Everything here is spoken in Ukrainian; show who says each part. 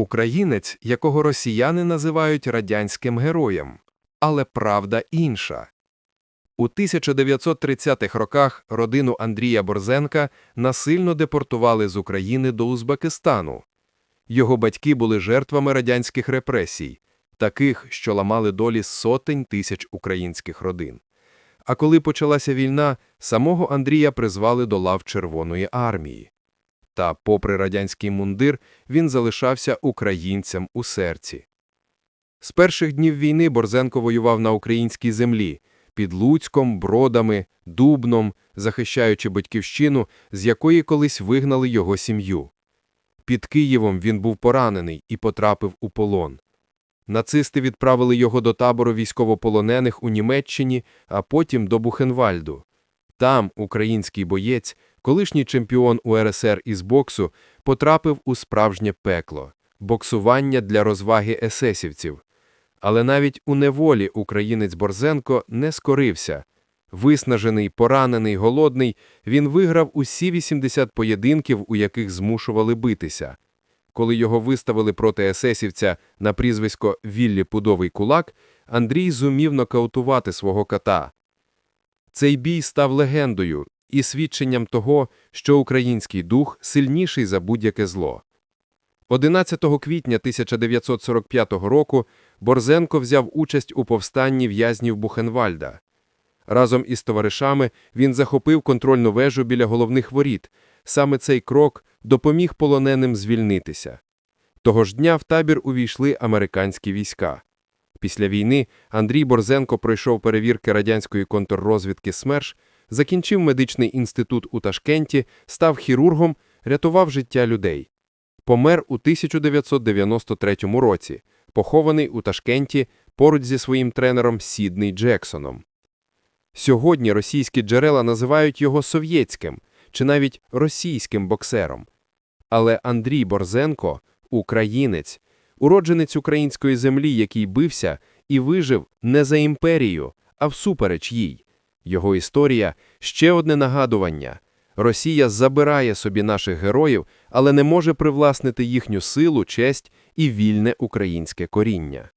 Speaker 1: Українець, якого росіяни називають радянським героєм. Але правда інша. У 1930-х роках родину Андрія Борзенка насильно депортували з України до Узбекистану. Його батьки були жертвами радянських репресій, таких, що ламали долі сотень тисяч українських родин. А коли почалася війна, самого Андрія призвали до лав Червоної армії. Та, попри радянський мундир, він залишався українцем у серці. З перших днів війни Борзенко воював на українській землі, під Луцьком, Бродами, Дубном, захищаючи батьківщину, з якої колись вигнали його сім'ю. Під Києвом він був поранений і потрапив у полон. Нацисти відправили його до табору військовополонених у Німеччині, а потім до Бухенвальду. Там український боєць, колишній чемпіон УРСР із боксу, потрапив у справжнє пекло – боксування для розваги есесівців. Але навіть у неволі українець Борзенко не скорився. Виснажений, поранений, голодний, він виграв усі 80 поєдинків, у яких змушували битися. Коли його виставили проти есесівця на прізвисько Віллі Пудовий кулак, Андрій зумів нокаутувати свого кота. Цей бій став легендою і свідченням того, що український дух сильніший за будь-яке зло. 11 квітня 1945 року Борзенко взяв участь у повстанні в'язнів Бухенвальда. Разом із товаришами він захопив контрольну вежу біля головних воріт. Саме цей крок допоміг полоненим звільнитися. Того ж дня в табір увійшли американські війська. Після війни Андрій Борзенко пройшов перевірки радянської контррозвідки СМЕРШ, закінчив медичний інститут у Ташкенті, став хірургом, рятував життя людей. Помер у 1993 році, похований у Ташкенті поруч зі своїм тренером Сідний Джексоном. Сьогодні російські джерела називають його совєтським чи навіть російським боксером. Але Андрій Борзенко – українець, уродженець української землі, який бився і вижив не за імперію, а всупереч їй. Його історія – ще одне нагадування. Росія забирає собі наших героїв, але не може привласнити їхню силу, честь і вільне українське коріння.